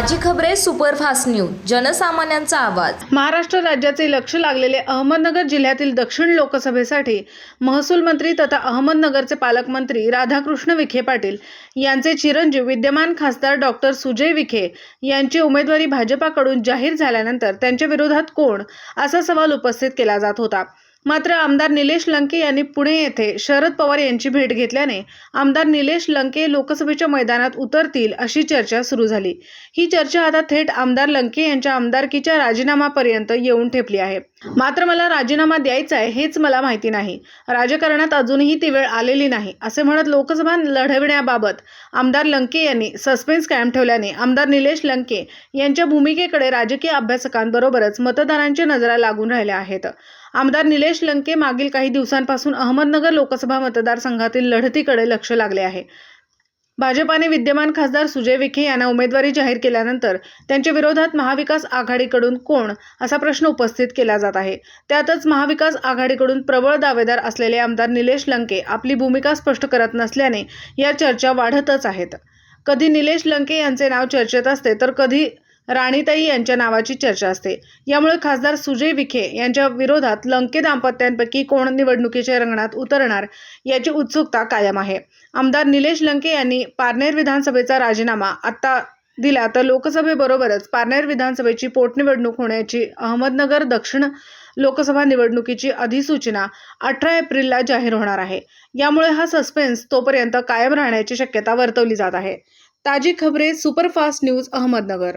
खबरे superfast news जनसामान्यांचा आवाज. महाराष्ट्र राज्याचे लक्ष लागलेले अहमदनगर जिल्ह्यातील दक्षिण लोकसभेसाठी महसूल मंत्री तथा अहमदनगरचे पालकमंत्री राधाकृष्ण विखे पाटील यांचे चिरंजीव विद्यमान खासदार डॉक्टर सुजय विखे यांची उमेदवारी भाजपाकडून जाहीर झाल्यानंतर त्यांच्या विरोधात कोण असा सवाल उपस्थित केला जात होता. मात्र आमदार निलेश लंके यांनी पुणे येथे शरद पवार यांची भेट घेतल्याने आमदार निलेश लंके लोकसभेच्या मैदानात उतरतील अशी चर्चा सुरू झाली. ही चर्चा आता थेट आमदार लंके यांच्या आमदारकीच्या राजीनामापर्यंत येऊन ठेपली आहे. मात्र मला राजीनामा द्यायचा आहे हेच मला माहिती नाही. राजकारणात अजूनही ती वेळ आलेली नाही असे म्हणत लोकसभा लढविण्याबाबत आमदार लंके यांनी सस्पेन्स कायम ठेवल्याने आमदार निलेश लंके यांच्या भूमिकेकडे राजकीय अभ्यासकांबरोबरच मतदारांच्या नजरा लागून राहिल्या आहेत. आमदार निलेश लंके मागील काही दिवसांपासून अहमदनगर लोकसभा मतदारसंघातील लढतीकडे लक्ष लागले आहे. भाजपाने विद्यमान खासदार सुजय विखे यांना उमेदवारी जाहीर केल्यानंतर त्यांच्या विरोधात महाविकास आघाडीकडून कोण? असा प्रश्न उपस्थित केला जात आहे. त्यातच महाविकास आघाडीकडून प्रबळ दावेदार असलेले आमदार निलेश लंके आपली भूमिका स्पष्ट करत नसल्याने या चर्चा वाढतच आहेत. कधी निलेश लंके यांचे नाव चर्चेत असते तर कधी राणीताई यांच्या नावाची चर्चा असते. यामुळे खासदार सुजय विखे यांच्या विरोधात लंके दाम्पत्यांपैकी कोण निवडणुकीच्या रंगणात उतरणार याची उत्सुकता कायम आहे. आमदार निलेश लंके यांनी पारनेर विधानसभेचा राजीनामा आता दिला तर लोकसभेबरोबरच पारनेर विधानसभेची पोटनिवडणूक होण्याची अहमदनगर दक्षिण लोकसभा निवडणुकीची अधिसूचना अठरा एप्रिलला जाहीर होणार आहे. यामुळे हा सस्पेन्स तोपर्यंत कायम राहण्याची शक्यता वर्तवली जात आहे. ताजी खबरे सुपरफास्ट न्यूज अहमदनगर.